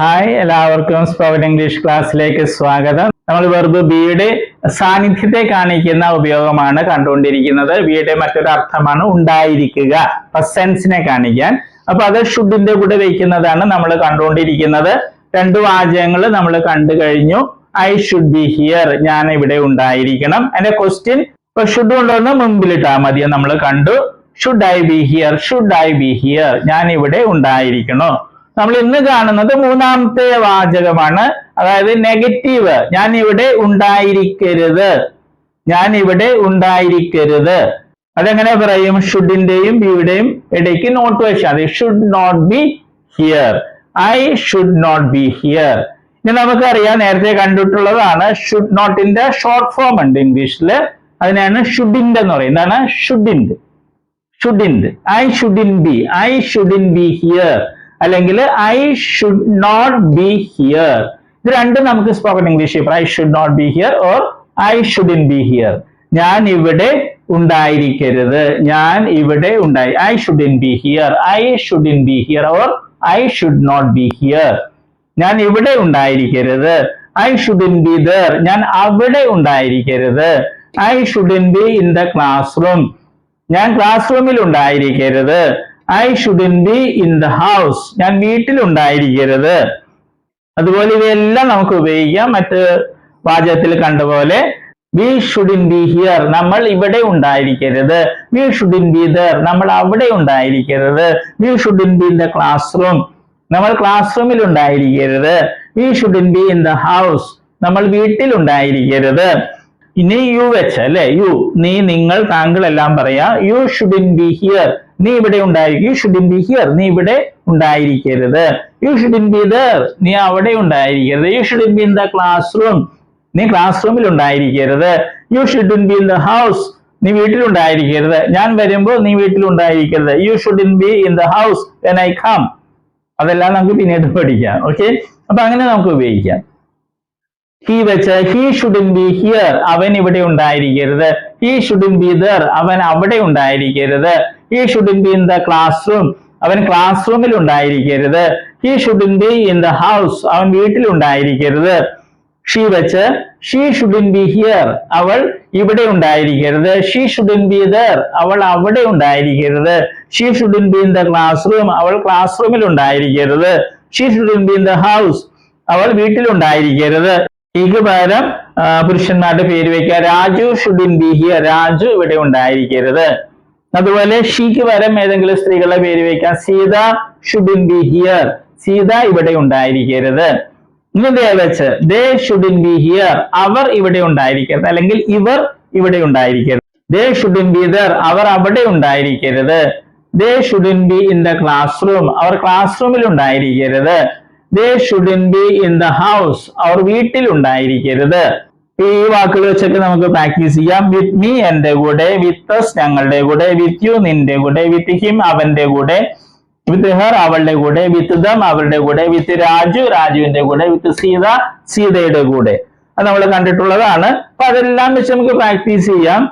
Hi എല്ലാവർക്കും spoken English ക്ലാസ്സിലേക്ക് സ്വാഗതം. നമ്മൾ വെറുതെ ബിയുടെ സാന്നിധ്യത്തെ കാണിക്കുന്ന ഉപയോഗമാണ് കണ്ടുകൊണ്ടിരിക്കുന്നത്. ബിയുടെ മറ്റൊരു അർത്ഥമാണ് ഉണ്ടായിരിക്കുക പ്രസൻസിനെ കാണിക്കാൻ. അപ്പൊ അത് ഷുഡിന്റെ കൂടെ വയ്ക്കുന്നതാണ് നമ്മൾ കണ്ടുകൊണ്ടിരിക്കുന്നത്. രണ്ട് വാചകങ്ങൾ നമ്മൾ കണ്ടു കഴിഞ്ഞു. ഐ ഷുഡ് ബി ഹിയർ ഞാൻ ഇവിടെ ഉണ്ടായിരിക്കണം. എന്റെ ക്വസ്റ്റ്യൻ ഇപ്പൊ ഷുഡ് കൊണ്ടുവന്ന് മുമ്പിലിട്ടാ മതി. നമ്മൾ കണ്ടു. Should I be here should I be here ഞാൻ ഇവിടെ ഉണ്ടായിരിക്കണോ. നമ്മൾ ഇന്ന് കാണുന്നത് മൂന്നാമത്തെ വാചകമാണ്. അതായത് നെഗറ്റീവ് ഞാൻ ഇവിടെ ഉണ്ടായിരിക്കരുത്. ഞാൻ ഇവിടെ ഉണ്ടായിരിക്കരുത്. അതെങ്ങനെ പറയും? ഷുഡിന്റെയും ബിയുടെയും ഇടയ്ക്ക് നോട്ട് വെച്ചാൽ മതി should not be here I should not be here ഇനി നമുക്കറിയാം നേരത്തെ കണ്ടിട്ടുള്ളതാണ് ഷുഡ് നോട്ടിന്റെ ഷോർട്ട് ഫോം ഉണ്ട് ഇംഗ്ലീഷിൽ അതിനാണ് ഷുഡിന്റെ എന്ന് പറയുന്നത് എന്താണ്? Shouldn't shouldn't I shouldn't be I shouldn't be here അല്ലെങ്കിൽ I should not be here ഇത് രണ്ടും നമുക്ക് spoken English I should not be here or I shouldn't be here ഞാൻ ഇവിടെ ഉണ്ടായിരിക്കരുത്. ഞാൻ ഇവിടെ ഉണ്ടായി. I shouldn't be here I shouldn't be here or I should not be here ഞാൻ ഇവിടെ ഉണ്ടായിരിക്കരുത്. ഐ ഷുഡിൻ ബി ദർ ഞാൻ അവിടെ ഉണ്ടായിരിക്കരുത്. I shouldn't be in the room ഞാൻ ക്ലാസ് റൂമിൽ ഉണ്ടായിരിക്കരുത്. I shouldn't be in the house ഞാൻ വീട്ടിലുണ്ടായിരിക്കരുത്. അതുപോലെ ഇവയെല്ലാം നമുക്ക് ഉപയോഗിക്കാം. മറ്റ് വാചകത്തിൽ കണ്ട പോലെ വി ഷുഡിൻ ബി ഹിയർ നമ്മൾ ഇവിടെ ഉണ്ടായിരിക്കരുത്. വി ഷുഡിൻ ബി ദർ നമ്മൾ അവിടെ ഉണ്ടായിരിക്കരുത്. We shouldn't be in the classroom നമ്മൾ ക്ലാസ് റൂമിൽ ഉണ്ടായിരിക്കരുത്. We shouldn't be in the house നമ്മൾ വീട്ടിൽ ഉണ്ടായിരിക്കരുത്. ഇനി യു വെച്ച് അല്ലെ? യു നീ നിങ്ങൾ താങ്കൾ എല്ലാം പറയാ യു ഷുഡിൻ ബി ഹിയർ നീ ഇവിടെ ഉണ്ടായിരിക്കും യു ഷുഡിൻ ബി ഹിയർ നീ ഇവിടെ ഉണ്ടായിരിക്കരുത്. യു ഷുഡിൻ ബി ദർ നീ അവിടെ ഉണ്ടായിരിക്കരുത്. You shouldn't be in the classroom നീ ക്ലാസ് റൂമിൽ ഉണ്ടായിരിക്കരുത്. You shouldn't be in the house നീ വീട്ടിൽ ഉണ്ടായിരിക്കരുത്. ഞാൻ വരുമ്പോൾ നീ വീട്ടിൽ ഉണ്ടായിരിക്കരുത്. You shouldn't be in the house when I come അതെല്ലാം നമുക്ക് പിന്നീട് പഠിക്കാം. ഓക്കെ അപ്പൊ അങ്ങനെ നമുക്ക് ഉപയോഗിക്കാം. ഹി വെച്ച് ഹി ഷുഡിൻ ബി ഹിയർ അവൻ ഇവിടെ ഉണ്ടായിരിക്കരുത്. ഹി ഷുഡിൻ ബി ദർ അവൻ അവിടെ ഉണ്ടായിരിക്കരുത്. He shouldn't be in the classroom അവൻ ക്ലാസ് റൂമിൽ ഉണ്ടായിരിക്കരുത്. He shouldn't be in the house അവൻ വീട്ടിൽ ഉണ്ടായിരിക്കരുത്. ഷീ വെച്ച് ഷീ ഷുഡിൻ ബി ഹിയർ അവൾ ഇവിടെ ഉണ്ടായിരിക്കരുത്. ഷീ ഷുഡിൻ ബി ദർ അവൾ അവിടെ ഉണ്ടായിരിക്കരുത്. She shouldn't be in the classroom അവൾ ക്ലാസ് റൂമിൽ ഉണ്ടായിരിക്കരുത്. She shouldn't be in the house അവൾ വീട്ടിൽ ഉണ്ടായിരിക്കരുത്. ഈക്ക് പകരം പുരുഷന്മാരുടെ പേര് വെക്കുക. Raju shouldn't be here Raju ഇവിടെ ഉണ്ടായിരിക്കരുത്. അതുപോലെ ഷീക്ക് പകരം ഏതെങ്കിലും സ്ത്രീകളുടെ പേര് വയ്ക്കാം Sita shouldn't be here Sita ഇവിടെ ഉണ്ടായിരിക്കരുത്. വെച്ച്? ദേ ഷുഡിൻ ബി ഹിയർ അവർ ഇവിടെ ഉണ്ടായിരിക്കരുത്. അല്ലെങ്കിൽ ഇവർ ഇവിടെ ഉണ്ടായിരിക്കരുത്. ദേ ഷുഡിൻ ബി ദർ അവർ അവിടെ ഉണ്ടായിരിക്കരുത്. They shouldn't be in the classroom our class റൂമിൽ ഉണ്ടായിരിക്കരുത്. They shouldn't be in the house അവർ വീട്ടിൽ ഉണ്ടായിരിക്കരുത്. ഈ വാക്കുകൾ വെച്ചൊക്കെ നമുക്ക് പ്രാക്ടീസ് ചെയ്യാം. വിത്ത് മീ എന്റെ കൂടെ വിത്ത് us ഞങ്ങളുടെ കൂടെ വിത്ത് യു നിന്റെ കൂടെ വിത്ത് ഹിം അവന്റെ കൂടെ വിത്ത് ഹർ അവളുടെ കൂടെ വിത്ത് ദം അവളുടെ കൂടെ വിത്ത് രാജു രാജുവിന്റെ കൂടെ വിത്ത് സീത സീതയുടെ കൂടെ. അത് നമ്മൾ കണ്ടിട്ടുള്ളതാണ്. അപ്പൊ അതെല്ലാം വെച്ച് നമുക്ക് പ്രാക്ടീസ് ചെയ്യാം.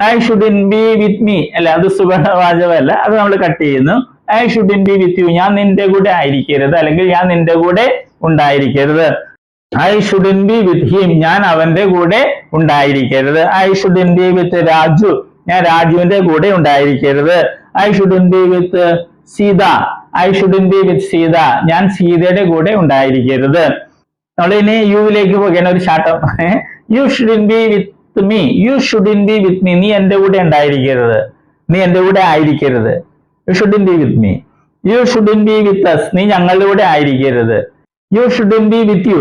I shouldn't be with me അല്ല അത് സുഖവാചകമല്ല. അത് നമ്മൾ കട്ട് ചെയ്യുന്നു. I shouldn't be with you ഞാൻ നിന്റെ കൂടെ ആയിരിക്കരുത്. അല്ലെങ്കിൽ ഞാൻ നിന്റെ കൂടെ ഉണ്ടായിരിക്കരുത്. I shouldn't be with him ഞാൻ അവന്റെ കൂടെ ഉണ്ടായിരിക്കരുത്. I shouldn't be with Raju. ഞാൻ രാജുവിന്റെ കൂടെ ഉണ്ടായിരിക്കരുത്. I shouldn't be with Sita. I shouldn't be with Sita. ഞാൻ സീതയുടെ കൂടെ ഉണ്ടായിരിക്കരുത്. നമ്മൾ ഇനി യുവിലേക്ക് പോകേണ്ട ഒരു ചാട്ടം you shouldn't be with me you shouldn't be with me നീ എന്റെ കൂടെ ഉണ്ടായിരിക്കരുത്. നീ എന്റെ കൂടെ ആയിരിക്കരുത്. You shouldn't be with me you shouldn't be with us നീ ഞങ്ങളുടെ കൂടെ ആയിരിക്കരുത്. You shouldn't be with you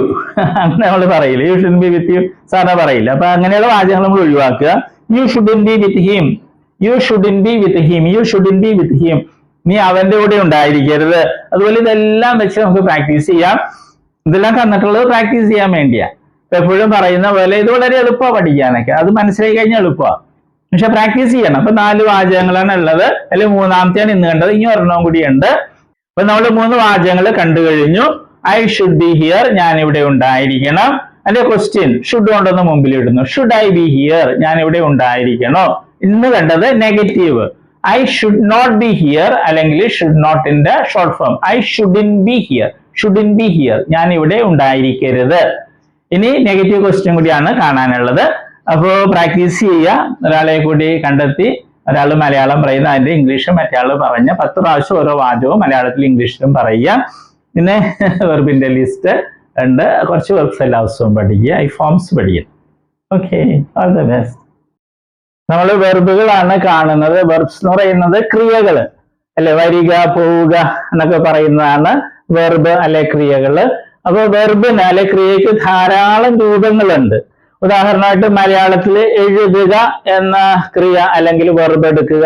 അങ്ങനെ നമ്മൾ പറയില്ല you shouldn't be with you സാറിനെ പറയില്ല. അപ്പൊ അങ്ങനെയുള്ള വാചകങ്ങൾ നമ്മൾ ഒഴിവാക്കുക. You shouldn't be with him you shouldn't be with him you shouldn't be with him നീ അവന്റെ കൂടെ ഉണ്ടായിരിക്കരുത്. അതുപോലെ ഇതെല്ലാം വെച്ച് നമുക്ക് പ്രാക്ടീസ് ചെയ്യാം. ഇതെല്ലാം തന്നിട്ടുള്ളത് പ്രാക്ടീസ് ചെയ്യാൻ വേണ്ടിയാ. എപ്പോഴും പറയുന്ന പോലെ ഇത് വളരെ എളുപ്പമാണ് പഠിക്കാനൊക്കെ. അത് മനസ്സിലാക്കി കഴിഞ്ഞാൽ എളുപ്പമാണ് പക്ഷെ പ്രാക്ടീസ് ചെയ്യണം. അപ്പൊ നാല് വാചകങ്ങളാണ് ഉള്ളത്. അല്ലെങ്കിൽ മൂന്നാമത്തെയാണ് ഇന്ന് കണ്ടത്. ഇനി ഒരെണ്ണവും കൂടിയുണ്ട് അപ്പൊ നമ്മൾ മൂന്ന് വാചകങ്ങൾ കണ്ടു കഴിഞ്ഞു. ഐ ഷുഡ് ബി ഹിയർ ഞാൻ ഇവിടെ ഉണ്ടായിരിക്കണം. അതിന്റെ ക്വസ്റ്റ്യൻ ഷുഡ് കൊണ്ടൊന്ന് മുമ്പിൽ ഇടുന്നു ഷുഡ് ഐ ബി ഹിയർ ഞാൻ ഇവിടെ ഉണ്ടായിരിക്കണോ. ഇന്ന് കണ്ടത് negative I should not be here അല്ലെങ്കിൽ should നോട്ടിന്റെ short form I shouldn't be here shouldn't be here ഞാൻ ഇവിടെ ഉണ്ടായിരിക്കരുത്. ഇനി നെഗറ്റീവ് ക്വസ്റ്റ്യൻ കൂടിയാണ് കാണാനുള്ളത്. അപ്പോൾ പ്രാക്ടീസ് ചെയ്യുക. ഒരാളെ കൂടി കണ്ടെത്തി. ഒരാൾ മലയാളം പറയുന്ന അതിന്റെ ഇംഗ്ലീഷും മറ്റേ പറഞ്ഞ പത്ത് പ്രാവശ്യം ഓരോ വാചകവും മലയാളത്തിലും ഇംഗ്ലീഷിലും പറയുക. പിന്നെ വെർബിന്റെ ലിസ്റ്റ് ഉണ്ട് കുറച്ച് വെർബ്സ് എല്ലാ ദിവസവും പഠിക്കുക. ഈ ഫോംസ് പഠിക്കുക ഓക്കെ ഓൾ ദ ബെസ്റ്റ് നമ്മൾ വെർബുകളാണ് കാണുന്നത്. വെർബ്സ് എന്ന് പറയുന്നത് ക്രിയകൾ അല്ലെ? വരിക പോവുക എന്നൊക്കെ പറയുന്നതാണ് വെർബ് അല്ലെ ക്രിയകൾ. അപ്പൊ വെർബിന് അല്ലെ ക്രിയക്ക് ധാരാളം രൂപങ്ങളുണ്ട്. ഉദാഹരണമായിട്ട് മലയാളത്തിൽ എഴുതുക എന്ന ക്രിയ അല്ലെങ്കിൽ വെർബ് എടുക്കുക.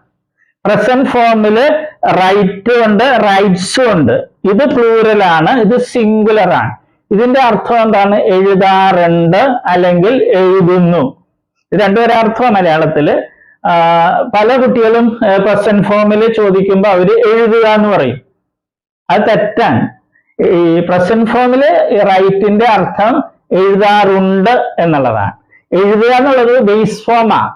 പ്രസന്റ് ഫോമിൽ റൈറ്റ് ഉണ്ട് റൈറ്റ്സും ഉണ്ട്. ഇത് പ്ലൂറൽ ആണ് ഇത് സിംഗുലർ ആണ്. ഇതിന്റെ അർത്ഥം എന്താണ്? എഴുതാറുണ്ട് അല്ലെങ്കിൽ എഴുതുന്നു. ഇത് രണ്ടുപേരെ അർത്ഥം മലയാളത്തിൽ. ആ, പല കുട്ടികളും പ്രസന്റ് ഫോമിൽ ചോദിക്കുമ്പോൾ അവർ എഴുതുക എന്ന് പറയും. അത് തെറ്റാണ്. ഈ പ്രസന്റ് ഫോമിൽ റൈറ്റിന്റെ അർത്ഥം എഴുതാറുണ്ട് എന്നുള്ളതാണ്. എഴുതുക എന്നുള്ളത് ബേസ് ഫോമാ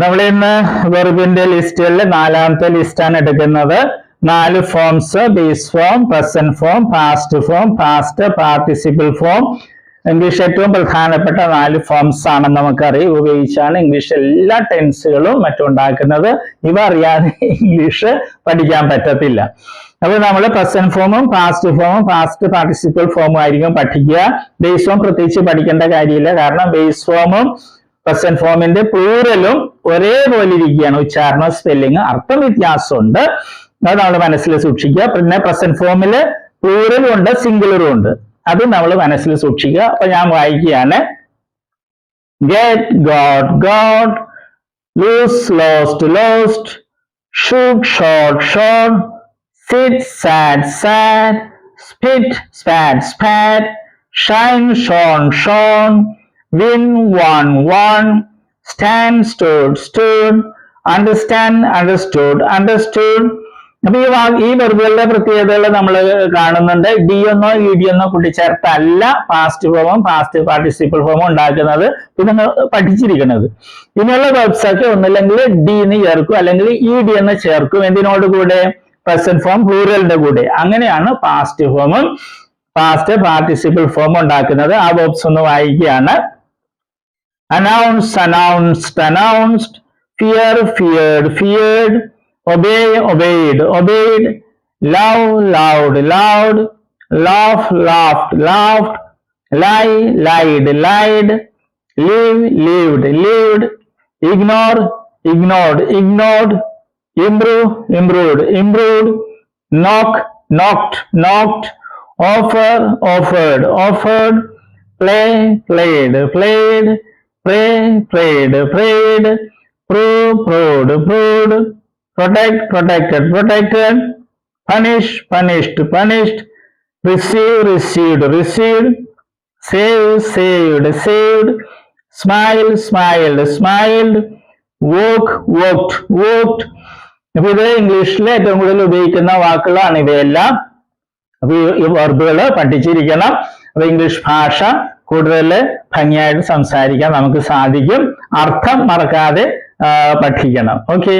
നമ്മൾ ഇന്ന് വെറുബിന്റെ ലിസ്റ്റുകളിൽ നാലാമത്തെ ലിസ്റ്റാണ് എടുക്കുന്നത്. നാല് forms base form present form past form past participle form English ഏറ്റവും പ്രധാനപ്പെട്ട നാല് ഫോംസ് ആണെന്ന് നമുക്കറിയാം. ഉപയോഗിച്ചാണ് ഇംഗ്ലീഷ് എല്ലാ ടെൻസുകളും മറ്റും ഉണ്ടാക്കുന്നത് ഇവ അറിയാതെ ഇംഗ്ലീഷ് പഠിക്കാൻ പറ്റത്തില്ല. അപ്പൊ നമ്മൾ പ്രസന്റ് ഫോമും പാസ്റ്റ് ഫോമും പാസ്റ്റ് പാർട്ടിസിപ്പിൾ ഫോമും ആയിരിക്കും പഠിക്കുക. ബേസ് ഫോം പ്രത്യേകിച്ച് പഠിക്കേണ്ട കാര്യമില്ല. കാരണം ബേസ് ഫോമും പ്രസന്റ് ഫോമിന്റെ പ്ലൂറലും ഒരേപോലെ ഇരിക്കുകയാണ്. ഉച്ചാരണം സ്പെല്ലിങ് അർത്ഥം വ്യത്യാസമുണ്ട്. അത് നമ്മൾ മനസ്സിൽ സൂക്ഷിക്കുക. പിന്നെ പ്രസന്റ് ഫോമിൽ പ്ലൂറലും ഉണ്ട് സിംഗുലറും ഉണ്ട്. അത് നമ്മൾ മനസ്സിൽ സൂക്ഷിക്കുക. അപ്പൊ ഞാൻ വായിക്കുകയാണ്. Get got got lose lost lost shoot shot shot sit sat sat spit spat spat shine shone shone win won one stand stood stood understand understood understood. അപ്പൊ ഈ വാ- ഈ വെർബുകളുടെ പ്രത്യേകതകൾ നമ്മൾ കാണുന്നുണ്ട്. ഡി എന്നോ ഇ ഡി എന്നോ കൂട്ടിച്ചേർത്തല്ല പാസ്റ്റ് ഫോമും പാസ്റ്റ് പാർട്ടിസിപ്പിൾ ഫോമും ഉണ്ടാക്കുന്നത്. ഇത് നിങ്ങൾ പഠിച്ചിരിക്കുന്നത്. ഇനിയുള്ള വെബ്സൈറ്റ് ഒന്നില്ലെങ്കിൽ ഡി എന്ന് ചേർക്കും അല്ലെങ്കിൽ ഇ ഡി എന്ന് ചേർക്കും. എന്തിനോട് കൂടെ? പ്രസന്റ് ഫോം പ്ലൂറലിന്റെ കൂടെ. അങ്ങനെയാണ് പാസ്റ്റ് ഫോമും പാസ്റ്റ് പാർട്ടിസിപ്പിൾ ഫോമും ഉണ്ടാക്കുന്നത്. ആ verbs ഒന്ന് വായിക്കുകയാണ്. Announce, announced, announced, fear, feared, feared, obey, obeyed, obeyed, love, loud, loud, laugh, laughed, laughed, lie, lied, lied, live, lived, lived, ignore, ignored, ignored, improve, improved, improved, knock, knocked, knocked, offer, offered, offered, play, played, played, pray, prayed, prayed, prove, proved, proved, protect, protected, protected, punish, punished, punished, receive, received, received, save, saved, saved, smile, smiled, smiled, walk, walked, walked. അപ്പൊ ഇത് ഇംഗ്ലീഷിൽ ഏറ്റവും കൂടുതൽ ഉപയോഗിക്കുന്ന വാക്കുകളാണ് ഇവയെല്ലാം അപ്പൊ ഈ വെർബുകൾ പഠിച്ചിരിക്കണം അപ്പൊ ഇംഗ്ലീഷ് ഭാഷ കൂടുതൽ ഭംഗിയായിട്ട് സംസാരിക്കാൻ നമുക്ക് സാധിക്കും. അർത്ഥം മറക്കാതെ പഠിക്കണം ഓക്കെ